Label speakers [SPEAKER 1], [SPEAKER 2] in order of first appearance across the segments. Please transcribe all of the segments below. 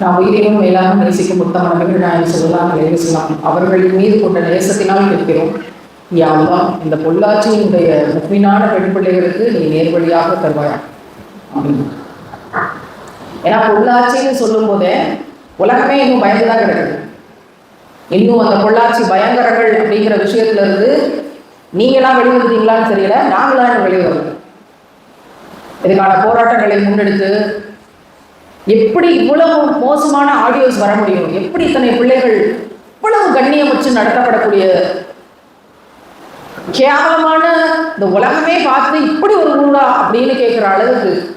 [SPEAKER 1] நான் உயிரையும் மேலாக நேசிக்கும் புத்தம நான் சொல்லலாம் அலைவசலாம் அவர்களின் மீது கொண்ட நேசத்தினால் கேட்கிறோம் யாவா இந்த பொள்ளாச்சியினுடைய முக்மினான பெண் பிள்ளைகளுக்கு நீ நேர்வழியாக தருவாயா அப்படின்னு. ஏன்னா பொள்ளாச்சின்னு சொல்லும் போதே உலகமே இன்னும் பயந்துதான் கிடக்குது. இன்னும் அந்த பொள்ளாச்சி பயங்கரங்கள் அப்படிங்கிற விஷயத்துல இருந்து நீங்களாம் வெளிவந்துட்டீங்களான்னு தெரியல நாங்களாம் வெளியே வரல. இதுக்கான போராட்டங்களை முன்னெடுத்து எப்படி இவ்வளவு மோசமான ஆடியோஸ் வர முடியும்? எப்படி இத்தனை பிள்ளைகள் இவ்வளவு வச்சு நடத்தப்படக்கூடிய கேவலமான இந்த உலகமே பார்த்து இப்படி ஒரு ஊரா அப்படின்னு கேட்குற அளவுக்கு.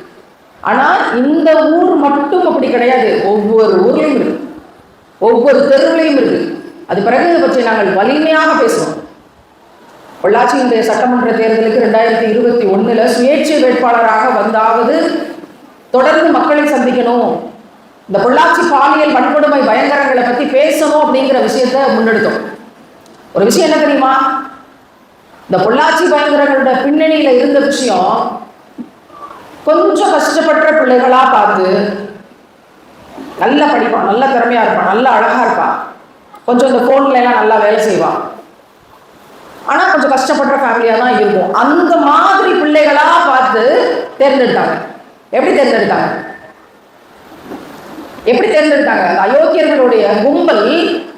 [SPEAKER 1] ஆனால் இந்த ஊர் மட்டும் அப்படி கிடையாது. ஒவ்வொரு ஊர்லையும் இருக்கு. ஒவ்வொரு தெருவிலையும் இருக்கு. அது பிறகு இதை பற்றி நாங்கள் வலிமையாக பேசுவோம். பொள்ளாச்சி இந்த சட்டமன்ற தேர்தலுக்கு ரெண்டாயிரத்தி இருபத்தி ஒன்றில் சுயேட்சை வேட்பாளராக வந்தாவது தொடர்ந்து மக்களை சந்திக்கணும். இந்த பொள்ளாச்சி பாலியல் வன்கொடுமை பயங்கரங்களை பத்தி பேசணும் அப்படிங்கிற விஷயத்த முன்னெடுத்தோம். ஒரு விஷயம் என்ன தெரியுமா? இந்த பொள்ளாச்சி பயங்கரங்களோட பின்னணியில இருந்த விஷயம் கொஞ்சம் கஷ்டப்பட்ட பிள்ளைகளா பார்த்து நல்லா படிப்பான் நல்ல திறமையா இருப்பான் நல்ல அழகா இருப்பான். கொஞ்சம் இந்த போன்ல எல்லாம் நல்லா வேலை செய்வான். ஆனா கொஞ்சம் கஷ்டப்படுற ஃபேமிலியா தான் இருக்கும் அந்த மாதிரி பிள்ளைகளா பார்த்து தேர்ந்தெடுத்தாங்க. எப்படி தேர்ந்தெடுத்தாங்க? எப்படி தேர்ந்தெடுத்தாங்க? அந்த அயோக்கியர்களுடைய கும்பல்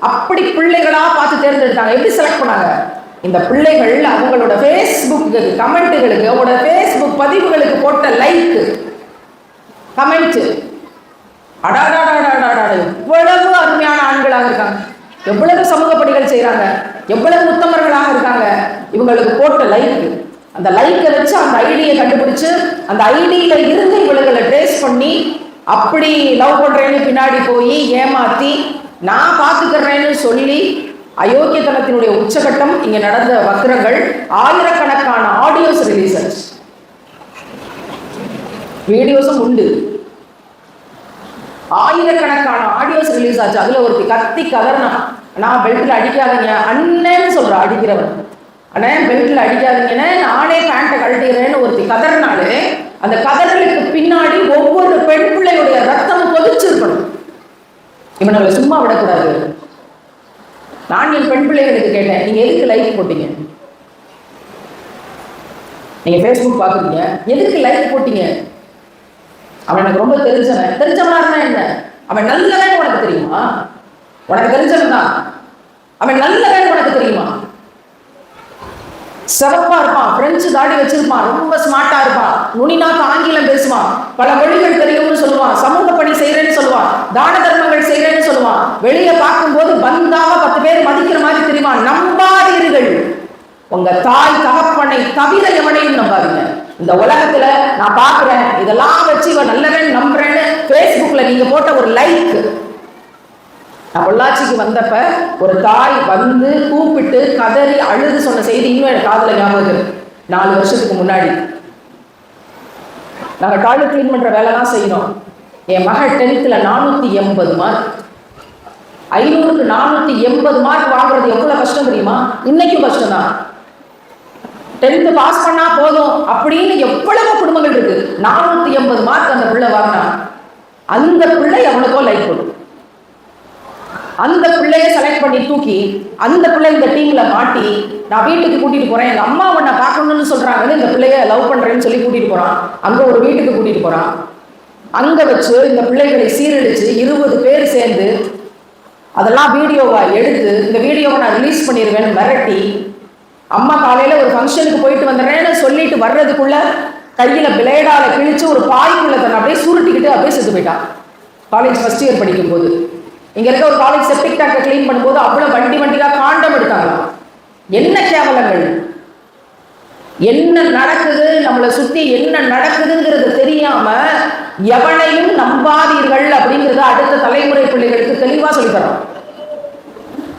[SPEAKER 1] அப்படி பிள்ளைகளா பார்த்து தேர்ந்தெடுத்தாங்க. எப்படி செலக்ட் பண்ணாங்க? இந்த பிள்ளைகள் அவங்களோட ஃபேஸ்புக்கு கமெண்ட்டுகளுக்கு அவங்களோட ஃபேஸ்புக் பதிவுகளுக்கு போட்ட லைக் கமெண்ட் அடாடாடாடாடாடா எவ்வளவு அருமையான ஆண்களாக இருக்காங்க. எவ்வளவு சமூக பணிகள் செய்கிறாங்க எவ்வளவு உத்தமர்களாக இருக்காங்க. இவங்களுக்கு போட்ட லைக் அந்த லைக்கை வச்சு அந்த ஐடியை கண்டுபிடிச்சு அந்த ஐடியில இருந்து இவளுகளை ட்ரேஸ் பண்ணி அப்படி லவ் பண்றேன்னு பின்னாடி போய் ஏமாத்தி நான் பார்த்துக்கிறேன்னு சொல்லி அயோக்கியத்தனத்தினுடைய உச்சகட்டம் இங்க நடந்த வக்கிரங்கள் ஆயிரக்கணக்கான ஆடியோஸ் ரிலீஸ் ஆச்சு. வீடியோஸும் உண்டு. ஆயிரக்கணக்கான ஆடியோஸ் ரிலீஸ் ஆச்சு. அதுல ஒருத்தி கத்தி கதறினா நான் பெல்ட்ல அடிக்காதீங்க அண்ணன்னு சொல்கிறேன் அடிக்கிறவன். அண்ணே பெல்ட்டில் அடிக்காதீங்கன்னு நானே பேண்ட்டை கழட்டிடுறேன்னு ஒருத்தி கதறினாலே அந்த கதறலுக்கு பின்னாடி ஒவ்வொரு பெண் பிள்ளையுடைய ரத்தம் கொதிச்சிருக்கணும். நம்ம சும்மா விடக்கூடாது. நான் என் பெண் பிள்ளைகளுக்கு கேட்டேன் நீங்க எதுக்கு லைக் போட்டீங்க? நீங்க ஃபேஸ்புக் பாக்குறீங்க எதுக்கு லைக் போட்டீங்க? அவன் எனக்கு ரொம்ப தெரிஞ்சவன். தெரிஞ்சவனா இருந்தா என்ன? அவன் நல்லவன் உனக்கு தெரியுமா? உனக்கு தெரிஞ்சவன் தான். அவன் நல்லவன் உனக்கு தெரியுமா? சிறப்பா இருப்பான் பிரெஞ்சு தாடி வச்சிருப்பான் ரொம்ப ஸ்மார்ட்டா இருப்பான் நுனிநாக்கு ஆங்கிலம் பேசுவான் பல மொழிகள் தெரியும்னு சொல்லுவான் சமூக பணி செய்யறேன்னு சொல்லுவான் தான தர்மங்கள் செய்யறேன்னு சொல்லுவான் வெளியே பார்க்கும்போது பந்தாக பத்து பேர் மதிக்கிற மாதிரி தெரியுமா? நம்பாதீர்கள். உங்க தாய் தகப்பனை தவிர எவனையும் நம்பாதீங்க. இந்த உலகத்துல நான் பாக்குறேன் இதெல்லாம் வச்சு இவன் நல்லவன் நம்புறேன்னு பேஸ்புக்ல நீங்க போட்ட ஒரு லைக் நான் பொள்ளாச்சிக்கு வந்தப்ப ஒரு தாய் வந்து கூப்பிட்டு கதறி அழுது சொன்ன செய்தி இன்னும் எனக்கு காதல ஞாபகம் நாலு வருஷத்துக்கு முன்னாடி. நாங்க டாய்லெட் க்ளீன் பண்ற வேலை தான் செய்யணும் என் மகள் டென்த்தில் நானூத்தி எண்பது மார்க் ஐநூறுக்கு நானூத்தி எண்பது மார்க் வாங்குறது எவ்வளவு கஷ்டம் தெரியுமா? இன்னைக்கும் கஷ்டம் தான் டென்த்து பாஸ் பண்ணா போதும் அப்படின்னு எவ்வளவு குடும்பங்கள் இருக்கு. நானூத்தி எண்பது மார்க் அந்த பிள்ளை வாங்கினா. அந்த பிள்ளை எவ்வளோக்கோ லைக் கொடுக்கும். அந்த பிள்ளைய செலக்ட் பண்ணி தூக்கி அந்த பிள்ளை இந்த டீம்ல மாட்டி நான் வீட்டுக்கு கூட்டிட்டு போறேன் எங்க அம்மா உன்னை பார்க்கணும்னு சொல்றாங்கன்னு இந்த பிள்ளைய லவ் பண்றேன்னு சொல்லி கூட்டிட்டு போறான். அங்க ஒரு வீட்டுக்கு கூட்டிட்டு போறான். அங்க வச்சு இந்த பிள்ளைகளை சீரழிச்சு இருபது பேர் சேர்ந்து அதெல்லாம் வீடியோவா எடுத்து இந்த வீடியோவை நான் ரிலீஸ் பண்ணிடுவேன்னு மிரட்டி அம்மா காலையில ஒரு ஃபங்க்ஷனுக்கு போயிட்டு வந்துடுறேன்னு சொல்லிட்டு வர்றதுக்குள்ள கையில பிளேடால கிழிச்சு ஒரு பாய்க்குள்ள தன்னை அப்படியே சுருட்டிக்கிட்டு அப்படியே செத்து போயிட்டான். காலேஜ் ஃபர்ஸ்ட் இயர் படிக்கும் போது இங்க இருக்க ஒரு காலேஜ் செப்டிக் டேங்கை க்ளீன் பண்ணும்போது அவ்வளவு வண்டி வண்டியா காண்டம் எடுத்தாங்களாம் என்ன கேவலங்கள்? என்ன நடக்குது? நம்மளை சுத்தி என்ன நடக்குதுங்கிறது தெரியாம எவனையும் நம்பாதீர்கள் அப்படிங்கறத அடுத்த தலைமுறை பிள்ளைகளுக்கு தெளிவா சொல்லித்தரோம்.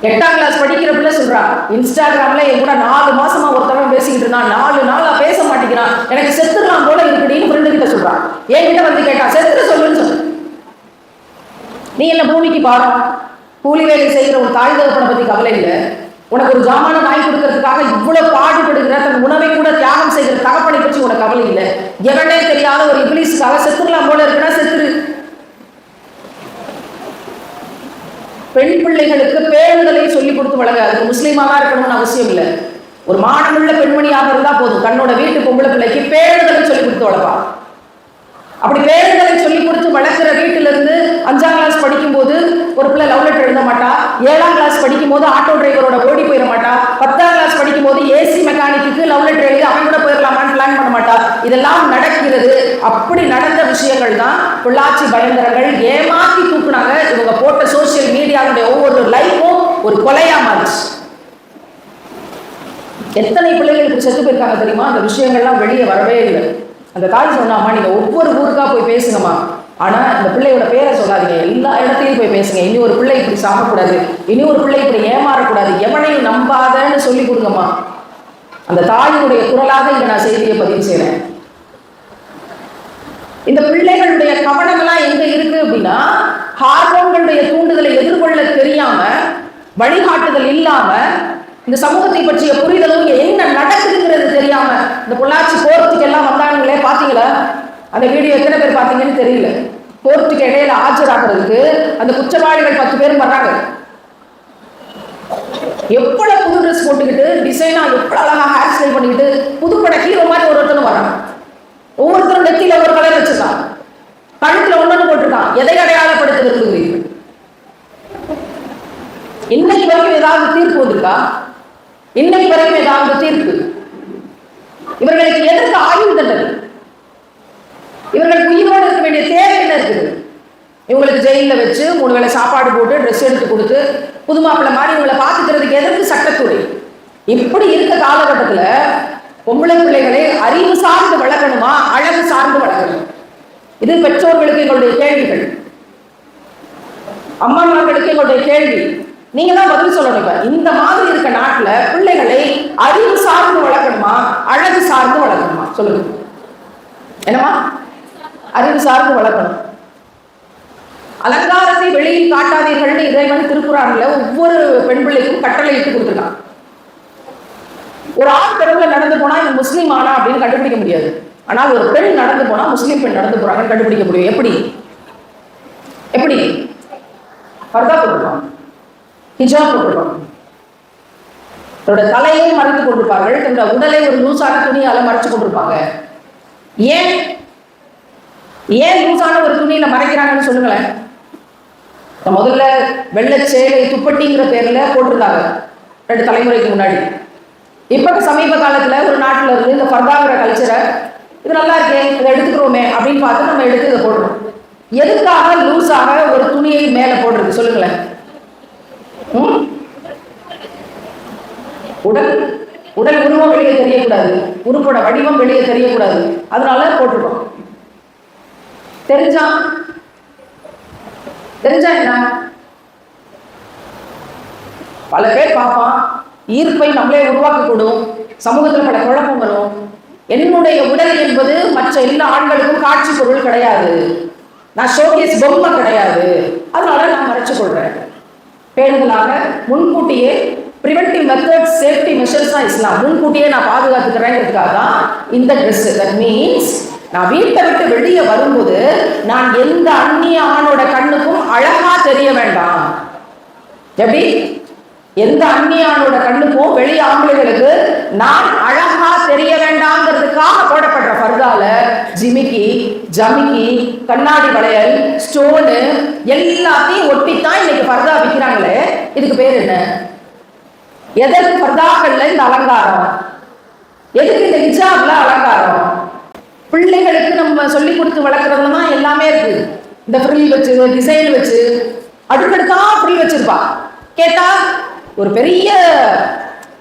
[SPEAKER 1] எட்டாம் கிளாஸ் படிக்கிற பிள்ளை சொல்றான் இன்ஸ்டாகிராம்ல என் கூட நாலு மாசமா ஒருத்தவன் பேசிக்கிட்டு இருந்தான். நாலு நாளா பேச மாட்டேங்கிறான். எனக்கு செத்துடலாம் போல இருக்குடின்னு ஃப்ரெண்டு கிட்ட சொல்றான் என்கிட்ட வந்து கேட்டான் செத்துற சொல்லுன்னு சொல்லு. நீ என்ன பூமிக்கு பாடம்? கூலி வேலை செய்கிற ஒரு தாய் தகப்பனை பத்தி கவலை இல்லை. உனக்கு ஒரு ஜாமான வாங்கி கொடுக்கறதுக்காக இவ்வளவு பாடுபடுகிற தன் உணவை கூட தியாகம் செய்கிற தகப்பனை பற்றி உனக்கு கவலை இல்லை. எவனே தெரியாத ஒரு இங்கிலீஷுக்காக செத்துக்கலாம் போல இருக்குன்னா செத்துரு. பெண் பிள்ளைகளுக்கு பேருதலை சொல்லி கொடுத்து வளங்க அது முஸ்லீமாக இருக்கணும்னு அவசியம் இல்லை. ஒரு மானமுள்ள பெண்மணியாக இருந்தா போதும். தன்னோட வீட்டு பொம்பளை பிள்ளைக்கு பேருதலை சொல்லி கொடுத்து வளர்ப்பான். அப்படி பேருதலை சொல்லி கொடுத்து வளர்க்குற வீட்டுல இருந்து அஞ்சாம் கிளாஸ் படிக்கும்போது ஒரு பிள்ளை லவ் லெட்டர் எழுத மாட்டா ஏழாம் கிளாஸ் படிக்கும் போது ஆட்டோ டிரைவரோட ஓடி போயிட மாட்டா பத்தாம் கிளாஸ் படிக்கும் போது ஏசி மெக்கானிக்கு லவ் லெட்டர் எழுதி அவன் கூட போயிடலாமான்னு பிளான் பண்ண மாட்டா. இதெல்லாம் நடக்கிறது. அப்படி நடந்த விஷயங்கள் தான் பொள்ளாச்சி பயங்கரங்கள் ஏமாத்தி தூக்குனாங்க. இவங்க போட்ட சோசியல் மீடியாவுடைய ஒவ்வொரு லைஃபும் ஒரு கொலையா மாறிச்சு. எத்தனை பிள்ளைகள் இப்படி செத்து போயிருக்காங்க தெரியுமா? அந்த விஷயங்கள்லாம் வெளியே வரவே இல்லை. அந்த தாய் சொன்னாமா நீங்க ஒவ்வொரு ஊருக்கா போய் பேசுங்கம்மா. ஆனா இந்த பிள்ளையோட பேரை சொல்லாதீங்க. எல்லா இடத்துலையும் போய் பேசுங்க. இனி ஒரு பிள்ளை இப்படி சாப்பிடக்கூடாது இனி ஒரு பிள்ளை இப்படி ஏமாறக்கூடாது. எவனையும் நம்பாதன்னு சொல்லி கொடுங்கம்மா. அந்த தாயினுடைய குரலாக இங்க நான் செய்தியை பதிவு செய்கிறேன் இந்த பிள்ளைகளுடைய கவனமெல்லாம் எங்க இருக்கு அப்படின்னா ஹார்மோன்களுடைய தூண்டுதலை எதிர்கொள்ள தெரியாம வழிகாட்டுதல் இல்லாம இந்த சமூகத்தை பற்றிய புரிதலும் என்ன நடக்குதுங்கிறது தெரியாம இந்த பொள்ளாச்சி போர்த்துக்கு எல்லாம் வந்தாங்களே பாத்தீங்களா? அந்த வீடியோ எத்தனை பேர் பாத்தீங்கன்னு தெரியல. கோர்ட்டுக்கு இடையில ஆஜராகிறதுக்கு அந்த குற்றவாளிகள் பத்து பேரும் வர்றாங்க. எவ்வளவு புது ட்ரெஸ் போட்டுக்கிட்டு டிசைனா எவ்வளவு அழகா ஹேர் ஸ்டைல் பண்ணிக்கிட்டு புதுப்பட ஹீரோ மாதிரி ஒரு ஒருத்தனும் வராங்க ஒவ்வொருத்தரும் நெத்தியில ஒரு கலர் வச்சிருக்கான். கழுத்துல ஒன்னொன்னு போட்டிருக்கான். எதை அடையாளப்படுத்த விரும்புகிறீர்கள் இன்னைக்கு வரைக்கும் ஏதாவது தீர்ப்பு வந்திருக்கா? இன்னைக்கு வரைக்கும் ஏதாவது தீர்ப்பு. இவர்களுக்கு எதற்கு ஆயுள் தண்டனை? இவர்களுக்கு உயிரோடு இருக்க வேண்டிய தேவை என்ன இருக்குது? இவங்களுக்கு ஜெயிலில் வச்சு மூணு வேளை சாப்பாடு போட்டு ட்ரெஸ் எடுத்து கொடுத்து புது மாப்பிள்ளை மாதிரி இவங்களை பார்த்துக்கிறதுக்கு எதற்கு சட்டத்துறை? இப்படி இருக்க காலகட்டத்தில் பொம்பளை பிள்ளைகளை அறிவு சார்ந்து வளர்க்கணுமா அழகு சார்ந்து வளர்க்கணும்? இது பெற்றோர்களுக்கு எங்களுடைய கேள்விகள். அம்மாமார்களுக்கு எங்களுடைய கேள்வி. நீங்க தான் பதில் சொல்லணும் இந்த மாதிரி இருக்க நாட்டுல பிள்ளைகளை அறிவு சார்ந்து வளர்க்கணுமா? அழகு சார்ந்து வளர்க்கணுமா? சொல்லுங்க. என்னமா அறிவு சார்ந்து வளர்க்கணும். அலங்காரத்தை வெளியில் காட்டாதீர்கள்னு இறைவன் திருக்குறான்ல ஒவ்வொரு பெண் பிள்ளைக்கும் கட்டளை இட்டு கொடுத்துருக்கான். ஒரு ஆண் தெருவில் நடந்து போனா இவன் முஸ்லீம் ஆனா அப்படின்னு கண்டுபிடிக்க முடியாது. ஆனால் ஒரு பெண் நடந்து போனா முஸ்லீம் பெண் நடந்து போறாங்கன்னு கண்டுபிடிக்க முடியும். எப்படி? எப்படி? பர்தா போட்டுருப்பாங்க ஹிஜாப் போட்டுருப்பாங்க தன்னோட தலையை மறைத்துக் கொண்டிருப்பார்கள். தன்னோட உடலை ஒரு லூசான துணியால மறைச்சு கொண்டிருப்பாங்க. ஏன்? ஏன் லூசான ஒரு துணியில மறைக்கிறாங்கன்னு சொல்லுங்களேன். முதல்ல வெள்ள சேலை துப்பட்டிங்கிற பேர்ல போட்டிருந்தாங்க. ரெண்டு தலைமுறைக்கு முன்னாடி. இப்ப சமீப காலத்துல ஒரு நாட்டுல இருந்து இந்த பர்தாங்கிற கல்ச்சரை இது நல்லா இருக்கே இதை எடுத்துக்கிறோமே அப்படின்னு பார்த்து நம்ம எடுத்து இதை போடுறோம். எதுக்காக லூஸாக ஒரு துணியை மேல போடுறது? சொல்லுங்களேன். ம்? உடல் உடல் உருவம் வெளியே தெரியக்கூடாது. உறுப்போட வடிவம் வெளியே தெரியக்கூடாது. அதனால போட்டுருக்கோம். தெரிஞ்சா தெரிஞ்சா என்ன? பல பேர் பார்ப்பான். ஈர்ப்பை நம்மளே உருவாக்கக்கூடும். சமூகத்தில் பல குழப்பம் வரும் என்னுடைய உடல் என்பது மற்ற எல்லா ஆண்களுக்கும் காட்சி பொருள் கிடையாது. நான் ஷோகேஸ் பொம்மை கிடையாது. அதனால நான் மறைச்சு சொல்றேன் பேணுதலாக முன்கூட்டியே ப்ரிவென்டிவ் மெத்தட் சேஃப்டி மெஷர்ஸ் தான் இஸ்லாம். முன்கூட்டியே நான் பாதுகாத்துக்கிறேங்கிறதுக்காக தான் இந்த ட்ரெஸ் தட் மீன்ஸ் நான் வீட்டை விட்டு வெளியே வரும்போது நான் எந்த அந்நிய ஆணோட கண்ணுக்கும் அழகா தெரிய வேண்டாம். எப்படி? எந்த அந்நியானோட கண்ணுக்கும் வெளி ஆம்பளைகளுக்கு நான் அழகா தெரிய வேண்டாங்கிறதுக்காக போடப்படுற பர்தால ஜிமிக்கி ஜமிக்கி கண்ணாடி வளையல் ஸ்டோனு எல்லாத்தையும் ஒட்டித்தான் இன்னைக்கு பர்தா விற்கிறாங்களே இதுக்கு பேர் என்ன? எதற்கு பர்தாக்கள்ல இந்த அலங்காரம்? எதுக்கு இந்த ஹிஜாப்ல அலங்காரம்? பிள்ளைகளுக்கு நம்ம சொல்லி கொடுத்து வளர்க்குறதுல தான் எல்லாமே இருக்கு. இந்த ஃப்ரில் வச்சு டிசைன் வச்சு அடுக்கடுக்கா ஃப்ரில் வச்சிருப்பா. கேட்டா ஒரு பெரிய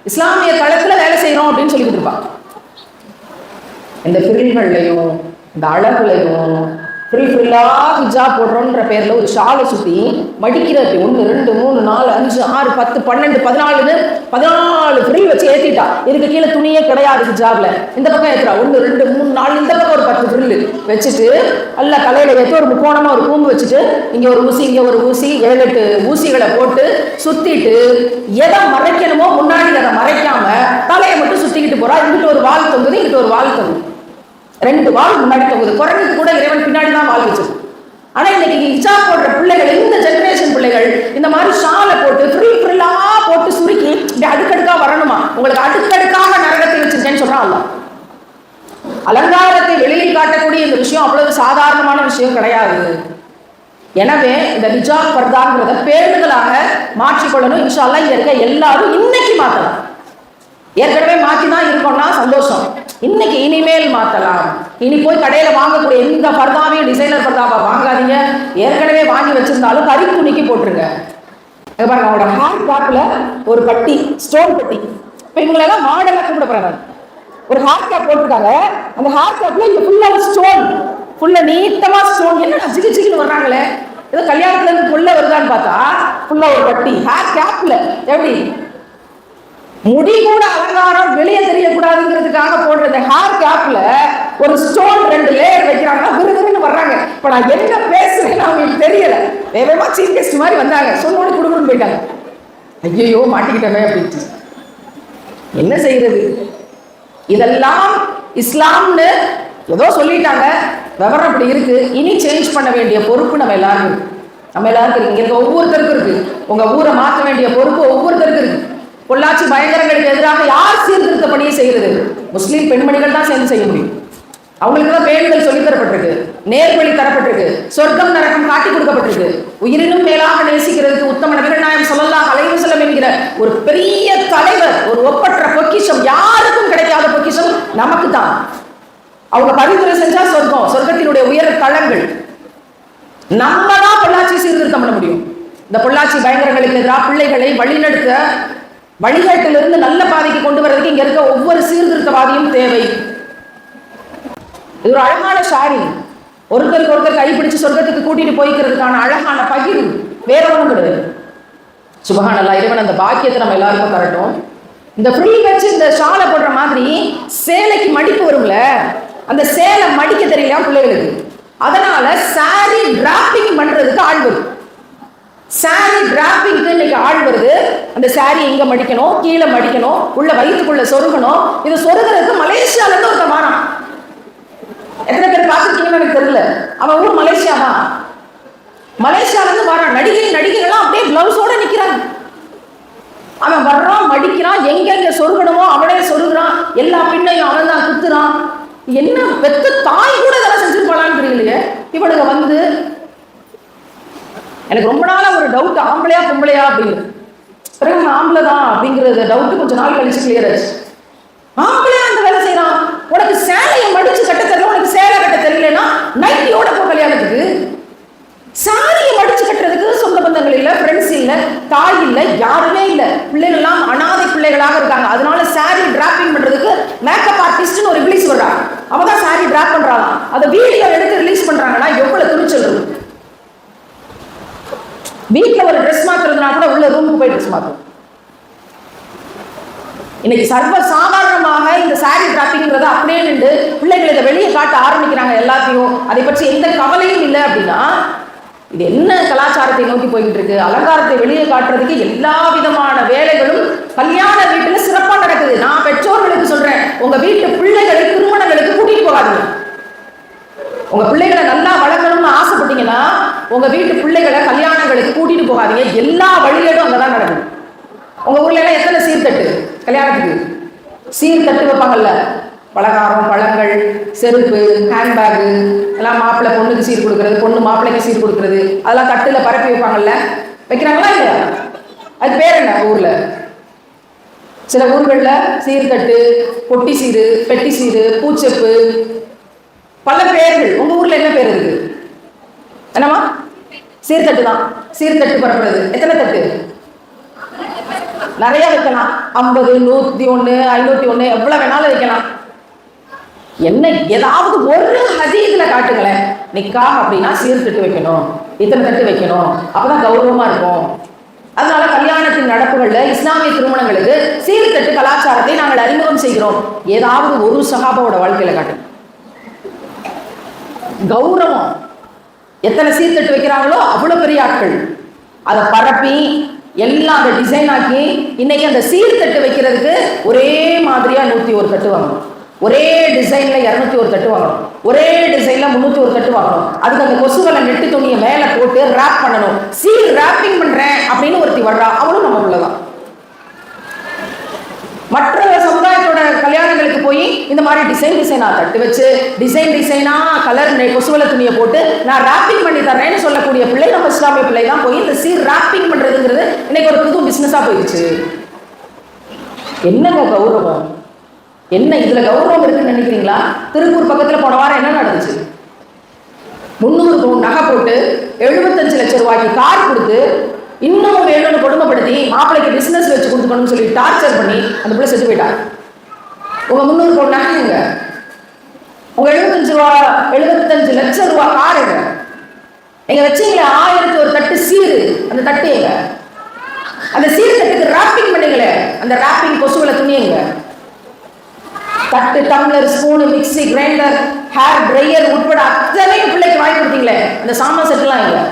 [SPEAKER 1] இஸ்லாமிய களத்துல வேலை செய்யறோம் அப்படின்னு சொல்லி கொடுத்துருப்பா இந்த ஃப்ரில்கள்லையும் இந்த அழகுலையும் ஃப்ரில் ஃபுல்லாக ஹிஜாப் போடுறோன்ற பேரில் ஒரு ஷாலை சுற்றி மடிக்கிறது ஒன்று ரெண்டு மூணு நாலு அஞ்சு ஆறு பத்து பன்னெண்டு பதினாலுன்னு பதினாலு ஃப்ரில் வச்சு ஏற்றிட்டா இதுக்கு கீழே துணியே கிடையாது ஹிஜாப்ல இந்த பக்கம் ஏற்றுறா ஒன்று ரெண்டு மூணு நாலு இந்த பக்கம் ஒரு பத்து ஃப்ரில் வச்சுட்டு நல்லா தலையில் ஏற்றி ஒரு முக்கோணமாக ஒரு கூம்பு வச்சுட்டு இங்கே ஒரு ஊசி இங்கே ஒரு ஊசி ஏழு எட்டு ஊசிகளை போட்டு சுற்றிட்டு எதை மறைக்கணுமோ முன்னாடி அதை மறைக்காமல் தலையை மட்டும் சுற்றிக்கிட்டு போகிறா இங்கிட்ட ஒரு வால் தொங்குது இங்கிட்ட ஒரு வால் தொங்குது. ரெண்டு வாழ் முன்னாடி போகுது குரங்குக்கு கூட இறைவன் பின்னாடி தான் வாழ் வச்சிருக்கும் ஆனா இன்னைக்கு இச்சா போடுற பிள்ளைகள் இந்த ஜெனரேஷன் பிள்ளைகள் இந்த மாதிரி ஷாலை போட்டு ஃப்ரீ ஃப்ரில்லா போட்டு சுருக்கி இப்படி அடுக்கடுக்கா வரணுமா? உங்களுக்கு அடுக்கடுக்காக நரகத்தை வச்சிருக்கேன்னு சொல்றான் அல்ல அலங்காரத்தை வெளியில் காட்டக்கூடிய இந்த விஷயம் அவ்வளவு சாதாரணமான விஷயம் கிடையாது. எனவே இந்த நிஜா பர்தாங்கிறத பேருந்துகளாக மாற்றிக்கொள்ளணும். இன்ஷா அல்லாஹ் இங்க இருக்க எல்லாரும் இன்னைக்கு மாற்றலாம் ஏற்கனவே மாற்றி தான் இருக்கோம்னா சந்தோஷம். இன்னைக்கு இனிமேல் மாற்றலாம். இனி போய் கடையில் வாங்கக்கூடிய எந்த பர்தாவையும் டிசைனர் பர்தாவை வாங்காதீங்க. ஏற்கனவே வாங்கி வச்சிருந்தாலும் கறி துணிக்கு போட்டுருங்க. பாருங்க அவங்களோட ஹேர் கேப்ல ஒரு பட்டி ஸ்டோன் பட்டி. இப்போ இவங்களெல்லாம் மாடலாக கூப்பிட ஒரு ஹேர் கேப் போட்டிருக்காங்க. அந்த ஹேர் கேப்ல இங்கே ஃபுல்லாக ஸ்டோன் ஃபுல்லாக நீட்டமாக ஸ்டோன் என்ன சிக்கி ஜிகுன்னு வர்றாங்களே? ஏதோ கல்யாணத்துல இருந்து வருதான்னு பார்த்தா ஃபுல்லாக ஒரு பட்டி. ஹேர் கேப்ல எப்படி? முடி கூட அலங்காரம் வெளியே தெரியக்கூடாதுங்கிறதுக்காக போடுற இந்த ஹேர் கேப்ல ஒரு ஸ்டோன் ரெண்டு லேயர் வைக்கிறாங்கன்னா விருதுன்னு வர்றாங்க. இப்ப நான் என்ன பேசுறேன்னு அவங்களுக்கு தெரியல. வேகமா சீஃப் கெஸ்ட் மாதிரி வந்தாங்க. சொன்னோட கொடுக்கணும்னு போயிட்டாங்க. ஐயோ மாட்டிக்கிட்டவே அப்படின்ட்டு. என்ன செய்யறது? இதெல்லாம் இஸ்லாம்னு ஏதோ சொல்லிட்டாங்க. விவரம் அப்படி இருக்கு. இனி சேஞ்ச் பண்ண வேண்டிய பொறுப்பு நம்ம எல்லாருக்கும் நம்ம எல்லாருக்கும் இருக்கு. இங்க இருக்க ஒவ்வொருத்தருக்கும் இருக்கு. உங்க ஊரை மாற்ற வேண்டிய பொறுப்பு ஒவ்வொருத்தருக்கும் இருக்கு. பொள்ளாச்சி பயங்கரங்களுக்கு எதிராக யார் சீர்திருத்த பணியை செய்கிறது? முஸ்லீம் பெண்மணிகள் தான் சேர்ந்து செய்ய முடியும். அவங்களுக்கு தான் பேணுதல் சொல்லித் தரப்பட்டிருக்கு. நேர்வழி தரப்பட்டிருக்கு. சொர்க்கம் நரகம் காட்டி கொடுக்கப்பட்டிருக்கு. உயிரினும் மேலாக நேசிக்கிறதுக்கு உத்தம நபிகள் நாயம் சொல்லலாம் அலைவு செல்லம் என்கிற ஒரு பெரிய தலைவர் ஒரு ஒப்பற்ற பொக்கிஷம் யாருக்கும் கிடைக்காத பொக்கிஷம் நமக்கு தான். அவங்க பரிந்துரை செஞ்சா சொர்க்கம் சொர்க்கத்தினுடைய உயர தளங்கள். நம்ம தான் பொள்ளாச்சி சீர்திருத்தம் பண்ண முடியும். இந்த பொள்ளாச்சி பயங்கரங்களுக்கு எதிராக பிள்ளைகளை வழிநடத்த வழிகாட்டிலிருந்து நல்ல பாதைக்கு கொண்டு வர்றதுக்கு இங்க இருக்க ஒவ்வொரு சீர்திருத்தவாதியும் தேவை. இது ஒரு அழகான ஷாரி ஒருத்தருக்கு ஒருத்தர் கைப்பிடிச்சு சொர்க்கத்துக்கு கூட்டிட்டு போய்க்கிறதுக்கான அழகான பகிர்வு. வேற ஒன்றும் கிடையாது. சுபஹானல்லா இறைவன் அந்த பாக்கியத்தை நம்ம எல்லாருக்கும் தரட்டும். இந்த ஃப்ரீ வச்சு இந்த ஷாலை போடுற மாதிரி சேலைக்கு மடிப்பு வரும்ல அந்த சேலை மடிக்க தெரியல பிள்ளைகளுக்கு? அதனால சாரி டிராப்பிங் பண்றதுக்கு ஆள் வரும். சாரி டிராப்பிங்க்கு இன்னைக்கு ஆள் வருது. அந்த சாரி எங்க மடிக்கணும் கீழே மடிக்கணும் உள்ள வயிற்றுக்குள்ள சொருகணும். இது சொருகிறதுக்கு மலேசியால இருந்து ஒருத்த வாரம் எத்தனை பேர் பார்த்துருக்கீங்கன்னு எனக்கு தெரியல. அவன் ஊர் மலேசியா தான். மலேசியால இருந்து வரான். நடிகை நடிகைகள்லாம் அப்படியே பிளவுஸோட நிக்கிறாங்க. அவன் வர்றான் மடிக்கிறான். எங்கெங்க சொருகணுமோ அவனே சொருகிறான். எல்லா பின்னையும் அவன் தான் குத்துறான். என்ன பெத்த தாய் கூட இதெல்லாம் செஞ்சிருப்பாளான்னு தெரியலையே. இவனுங்க வந்து எனக்கு ரொம்ப நாளாக ஒரு டவுட் ஆம்பளையா பொம்பளையா அப்படிங்கிறது பிறகு நான் ஆம்பளை தான் அப்படிங்கிறது டவுட் கொஞ்சம் நாள் கழிச்சு கிளியர் ஆச்சு. ஆம்பளையா அந்த வேலை செய்யறான் உனக்கு சேலையை மடிச்சு கட்ட தெரியல உனக்கு சேலை கட்ட தெரியலன்னா நைட்டியோட போ கல்யாணத்துக்கு. சாரியை மடிச்சு கட்டுறதுக்கு சொந்த பந்தங்கள் இல்லை ஃப்ரெண்ட்ஸ் இல்லை தாய் இல்லை யாருமே இல்லை. பிள்ளைகள்லாம் அனாதை பிள்ளைகளாக இருக்காங்க. அதனால சாரி டிராப்பிங் பண்றதுக்கு மேக்கப் ஆர்டிஸ்ட்னு ஒரு ரிலீஸ் வர்றாங்க. அவ தான் சாரி டிராப் பண்றாங்க அதை வீடியோ எடுத்து ரிலீஸ் பண்றாங்கன்னா எவ்வளவு துணிச்சல் இருக்கு வீட்டில் ஒரு ட்ரெஸ் மாற்றுறதுனா கூட உள்ள ரூமுக்கு போய் ட்ரெஸ் மாத்தும். இன்னைக்கு சர்வ சாதாரணமாக இந்த சாரி டிராப்பிங்கிறத அப்படியே நின்று பிள்ளைகள் இதை வெளியே காட்ட ஆரம்பிக்கிறாங்க எல்லாத்தையும். அதை பற்றி எந்த கவலையும் இல்லை அப்படின்னா இது என்ன கலாச்சாரத்தை நோக்கி போய்கிட்டு இருக்கு? அலங்காரத்தை வெளியே காட்டுறதுக்கு எல்லா விதமான வேலைகளும் கல்யாண வீட்டுல சிறப்பா நடக்குது. நான் பெற்றோர்களுக்கு சொல்றேன் உங்க வீட்டு பிள்ளைகளை திருமணங்களுக்கு கூட்டிட்டு போகாதீங்க. உங்க பிள்ளைகளை நல்லா வளர்க்கணும்னு ஆசைப்பட்டீங்கன்னா உங்க வீட்டு பிள்ளைகளை கல்யாணங்களுக்கு கூட்டிட்டு போகாதீங்க. எல்லா வழிகளும் அங்கதான் நடக்குது உங்க ஊர்ல எல்லாம் எத்தனை சீர்தட்டு கல்யாணத்துக்கு சீர்தட்டு வைப்பாங்கல்ல. பலகாரம் பழங்கள் செருப்பு ஹேண்ட்பேக்கு எல்லாம் மாப்பிள்ளை பொண்ணுக்கு சீர் கொடுக்கறது பொண்ணு மாப்பிள்ளைக்கு சீர் கொடுக்கறது. அதெல்லாம் தட்டுல பரப்பி வைப்பாங்கல்ல. வைக்கிறாங்களா இல்லையா? அது பேர் என்ன ஊர்ல? சில ஊர்களில் சீர்தட்டு பொட்டி சீரு பெட்டி சீரு பூச்செப்பு பல பேர்கள். உங்கள் ஊரில் என்ன பேர் இருக்குது என்னம்மா? சீர்தட்டு தான் சீர்தட்டு பரப்புறது எத்தனை தட்டு? நிறைய வைக்கலாம். ஐம்பது நூத்தி ஒண்ணு ஐநூத்தி ஒண்ணு எவ்வளவு வேணாலும் வைக்கலாம். என்ன ஏதாவது ஒரு ஹதீதுல காட்டுங்களேன். நிக்கா அப்படின்னா சீர்திட்டு வைக்கணும். இத்தனை தட்டு வைக்கணும். அப்பதான் கௌரவமா இருக்கும். அதனால கல்யாணத்தின் நடப்புகள்ல இஸ்லாமிய திருமணங்களுக்கு சீர்தட்டு கலாச்சாரத்தை நாங்கள் அறிமுகம் செய்கிறோம். ஏதாவது ஒரு சகாபாவோட வாழ்க்கையில காட்டுங்க. கௌரவம். எத்தனை சீர்தட்டு வைக்கிறாங்களோ அவ்வளோ பெரிய ஆட்கள். அதை பரப்பி எல்லாம் அந்த டிசைன் ஆக்கி இன்னைக்கு அந்த சீர்தட்டு வைக்கிறதுக்கு ஒரே மாதிரியா நூத்தி ஒரு தட்டு வாங்கணும். ஒரே டிசைன்ல இரநூத்தி ஒரு தட்டு வாங்கணும். ஒரே டிசைன்ல முந்நூற்றி ஒரு தட்டு வாங்கணும். அதுக்கு அந்த கொசுவலை நெட்டு துணியை மேலே போட்டு ரேப் பண்ணணும். சீல் ரேப்பிங் பண்றேன் அப்படின்னு ஒருத்தி வர்றா. அவளும் நம்ம உள்ளதான் மற்ற சமுதாயத்தோட கல்யாணங்களுக்கு போய் இந்த மாதிரி டிசைன் டிசைனா தட்டு வச்சு டிசைன் டிசைனா கலர் கொசுவல துணியை போட்டு நான் ராப்பிங் பண்ணி தரேன்னு சொல்லக்கூடிய பிள்ளை நம்ம இஸ்லாமிய பிள்ளை தான் போய் இந்த சீர் ராப்பிங் பண்றதுங்கிறது இன்னைக்கு ஒரு புது பிசினஸா போயிடுச்சு. என்னங்க கௌரவம்? என்ன இதுல கௌரவம் இருக்குன்னு நினைக்கிறீங்களா? திருப்பூர் பக்கத்துல போன வாரம் என்ன நடந்துச்சு? முந்நூறு பவுன் நகை போட்டு எழுபத்தஞ்சு லட்சம் ரூபாய்க்கு கார் கொடுத்து இன்னும் வேணும்னு கொடுமைப்படுத்தி மாப்பிள்ளைக்கு பிசினஸ் வச்சு கொடுத்துக்கணும்னு சொல்லி டார்ச்சர் பண்ணி அந்த பிள்ளை செத்து போயிட்டாங்க உங்க முந்நூறு பவுன் நகைங்க உங்க எழுபத்தஞ்சு ரூபா எழுபத்தஞ்சு லட்சம் ரூபா காருங்க எங்க? நீங்க வச்சீங்களே ஆயிரத்தி ஒரு தட்டு சீரு. அந்த தட்டு எங்க? அந்த சீர் தட்டுக்கு ராப்பிங் பண்ணீங்களே அந்த ராப்பிங் கொசுவில துணியுங்க தட்டு tumbler spoon mixie grinder hair dryer உட்பட அத்தனையும் பிள்ளைக்கு வாங்கி கொடுத்தீங்களே அந்த சாமான் செட்டுலாம் இல்லை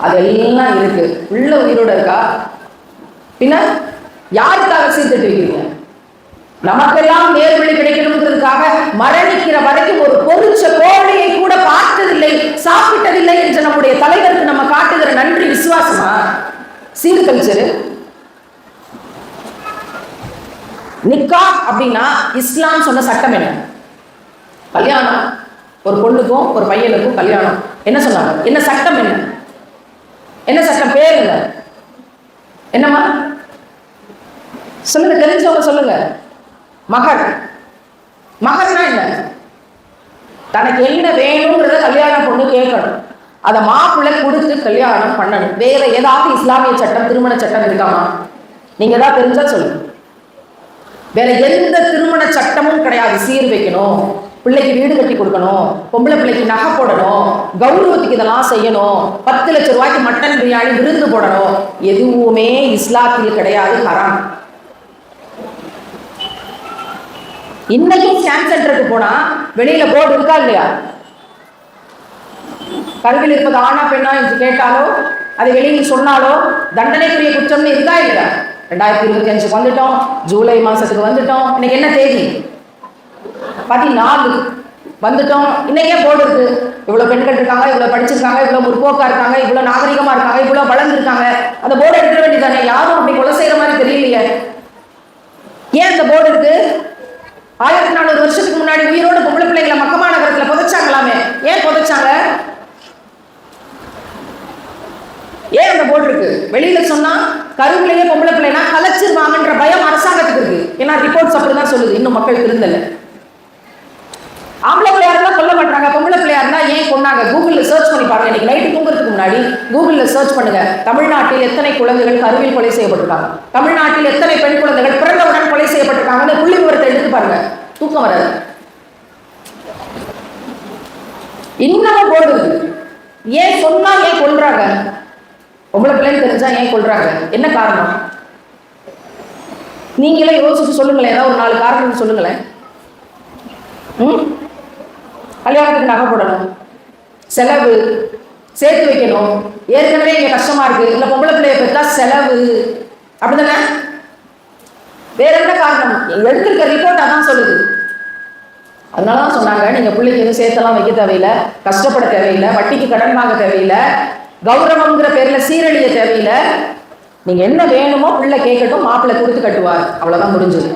[SPEAKER 1] அதெல்லாம் இருக்கு. உள்ள உயிரோட இருக்கா? பின்ன யாருக்காக சீர்திட்டு வைக்கிறீங்க? நமக்கெல்லாம் நேர்வழி கிடைக்கணுங்கிறதுக்காக மரணிக்கிற வரைக்கும் ஒரு பொறிச்ச கோழையை கூட பார்த்ததில்லை சாப்பிட்டதில்லை என்று நம்முடைய தலைவருக்கு நம்ம காட்டுகிற நன்றி விசுவாசமா? சீர்கல்ச்சரு நிக்கா அப்படின்னா இஸ்லாம் சொன்ன சட்டம் என்ன? கல்யாணம். ஒரு பொண்ணுக்கும் ஒரு பையனுக்கும் கல்யாணம். என்ன சொன்னாங்க? என்ன சட்டம் என்ன? என்ன சட்டம் பேர் என்னம்மா? சொல்லுங்க தெரிஞ்சவங்க சொல்லுங்க. மகள். மகள்னா என்ன? தனக்கு என்ன வேணுங்கிறத கல்யாணம் பொண்ணு கேட்கணும். அதை மாப்பிள்ளை கொடுத்து கல்யாணம் பண்ணணும். வேற ஏதாவது இஸ்லாமிய சட்டம் திருமண சட்டம் இருக்காமா? நீங்க ஏதாவது தெரிஞ்சா சொல்லுங்க. வேற எந்த திருமண சட்டமும் கிடையாது சீர் வைக்கணும். பிள்ளைக்கு வீடு கட்டி கொடுக்கணும் பொம்பளை பிள்ளைக்கு நகை போடணும் கௌரவத்துக்கு இதெல்லாம் செய்யணும் பத்து லட்ச ரூபாய்க்கு மட்டன் பிரியாணி விருந்து போடணும் எதுவுமே இஸ்லாத்தில் கிடையாது ஹராம். இன்னைக்கும் ஸ்கேன் சென்டருக்கு போனா வெளியில போர்டு இருக்கா இல்லையா? கல்வியில் இருப்பது ஆனா பெண்ணா என்று கேட்டாலோ அதை வெளியில் சொன்னாலோ தண்டனைக்குரிய குற்றம்னு இருக்கா இல்லையா? ரெண்டாயிரத்தி இருபத்தி அஞ்சுக்கு வந்துட்டோம் ஜூலை மாசத்துக்கு வந்துட்டோம் இன்னைக்கு என்ன தேதி? பதினாலு. வந்துட்டோம். இன்னைக்கே போர்டு இருக்கு இவ்வளவு பெண்கள் இருக்காங்க இவ்வளவு படிச்சிருக்காங்க இவ்வளவு முற்போக்கா இருக்காங்க இவ்வளவு நாகரிகமா இருக்காங்க இவ்வளவு வளர்ந்துருக்காங்க. அந்த போர்டு எடுக்க வேண்டியதானே யாரும் அப்படி கொலை செய்யற மாதிரி தெரியலையே. ஏன் அந்த போர்டு இருக்கு? ஆயிரத்தி நானூறு வருஷத்துக்கு முன்னாடி உயிரோடு பொம்பளை பிள்ளைங்களை மக்கமா நகரத்துல புதைச்சாங்களாமே. ஏன் புதைச்சாங்க? ஏன் அந்த போர்டு இருக்கு? வெளியில சொன்னா கருவிலேயே பொம்பளை பிள்ளைனா கலைச்சிருவாங்கன்ற பயம் அரசாங்கத்துக்கு இருக்கு. ஏன்னா ரிப்போர்ட்ஸ் அப்படிதான் சொல்லுது. இன்னும் மக்கள் திருந்தல ஆம்பளை பிள்ளையா இருந்தா கொல்ல மாட்டாங்க பொம்பளை ஏன் கொண்டாங்க? கூகுளில் சர்ச் பண்ணி பாருங்க. இன்னைக்கு நைட்டு தூங்குறதுக்கு முன்னாடி கூகுளில் சர்ச் பண்ணுங்க. தமிழ்நாட்டில் எத்தனை குழந்தைகள் கருவில் கொலை செய்யப்பட்டிருக்காங்க? தமிழ்நாட்டில் எத்தனை பெண் குழந்தைகள் பிறந்தவுடன் கொலை செய்யப்பட்டிருக்காங்கன்னு புள்ளி விவரத்தை எடுத்து பாருங்க. தூக்கம் வராது. இன்னமும் போடுது. ஏன் சொன்னா ஏன் கொள்றாங்க உங்களை பிள்ளைங்க தெரிஞ்சா ஏன் கொள்றாங்க என்ன காரணம்? நீங்களே யோசிச்சு சொல்லுங்களேன். ஏதாவது ஒரு நாலு காரணம் சொல்லுங்களேன். ம்? கல்யாணத்துக்கு நகை போடணும். செலவு சேர்த்து வைக்கணும். ஏற்கனவே இங்கே கஷ்டமாக இருக்குது இல்லை பொம்பளை பிள்ளைய பெற்றா செலவு. அப்படிதானே வேற என்ன காரணம்? எடுத்திருக்க ரிப்போர்ட் அதான் சொல்லுது. அதனால தான் சொன்னாங்க நீங்கள் பிள்ளைக்கு எதுவும் சேர்த்தெல்லாம் வைக்க தேவையில்லை. கஷ்டப்பட தேவையில்லை. வட்டிக்கு கடன் வாங்க தேவையில்லை. கௌரவங்கிற பேரில் சீரழிய தேவையில்லை. நீங்கள் என்ன வேணுமோ பிள்ளை கேட்கட்டும் மாப்பிள்ளை கொடுத்து கட்டுவார். அவ்வளோதான் முடிஞ்சது.